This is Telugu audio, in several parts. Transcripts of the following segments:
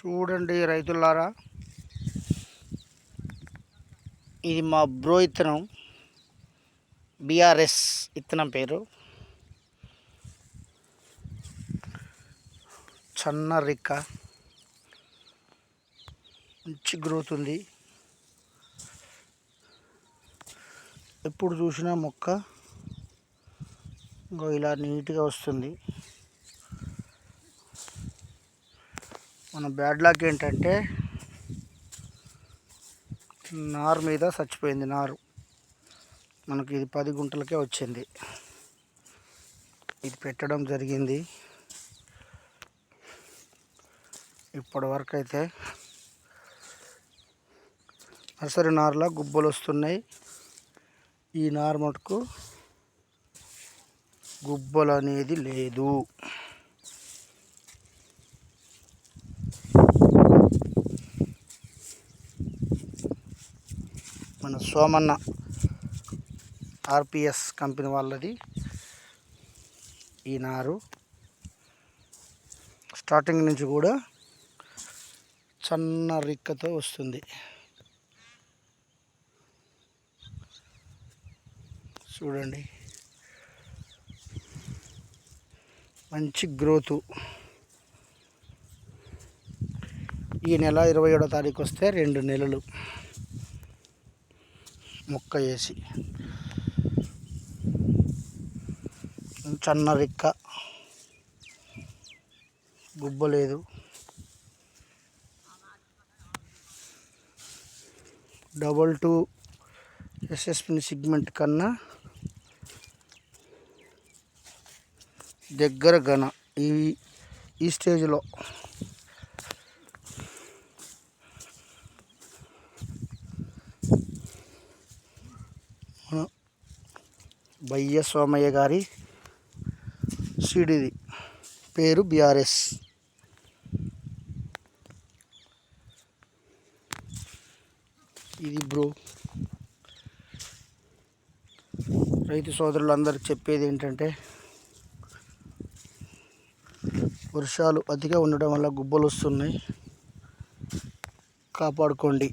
చూడండి రైతులారా. ఇది మా బ్రో ఇత్తనం. బిఆర్ఎస్ ఇత్తనం పేరు. సన్న రిక్క. మంచి గ్రోత్ ఉంది. ఎప్పుడు చూసినా మొక్క. ఇంకో ఇలా నీట్గా వస్తుంది. మన బ్యాడ్ లక్ ఏంటంటే నారు మీద చచ్చిపోయింది నారు. మనకి ఇది పది గుంటలకే వచ్చింది. ఇది పెట్టడం జరిగింది. ఇప్పటి వరకు అయితే నర్సరీ నారులా గుబ్బలు వస్తున్నాయి ఈ నారు మటుకు గుబ్బలు అనేది లేదు. మన సోమన్న ఆర్పిఎస్ కంపెనీ వాళ్ళది. ఈ నారు. స్టార్టింగ్ నుంచి కూడా సన్న రిక్కతో వస్తుంది. చూడండి. మంచి గ్రోతు. ఈ నెల ఇరవై ఏడో తారీఖు వస్తే రెండు నెలలు. ముక్క వేసి చన్న రిక్క. గుబ్బలేదు డబల్ టూ ఎస్ఎస్పి సిగ్మెంట్ కన్నా దగ్గర గన ఈ ఈ స్టేజ్లో బయ్య సోమయ్య గారి సీడిది పేరు బిఆర్ఎస్. ఇది బ్రో. రైతు సోదరులందరూ చెప్పేది ఏంటంటే వర్షాలు అతిగా ఉండడం వల్ల గుబ్బలు వస్తున్నాయి. కాపాడుకోండి.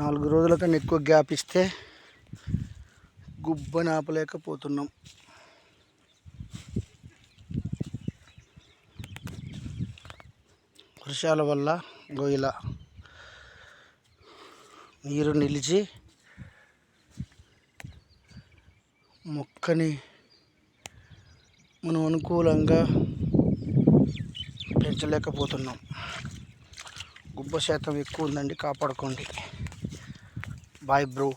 నాలుగు రోజుల కన్నా ఎక్కువ గ్యాప్ ఇస్తే గుబ్బ నాపలేకపోతున్నాం వర్షాల వల్ల గొయ్యిల నీరు నిలిచి మొక్కని మనం అనుకూలంగా పెంచలేకపోతున్నాం. గుబ్బ శాతం ఎక్కువ ఉందండి కాపాడుకోండి. Bye bro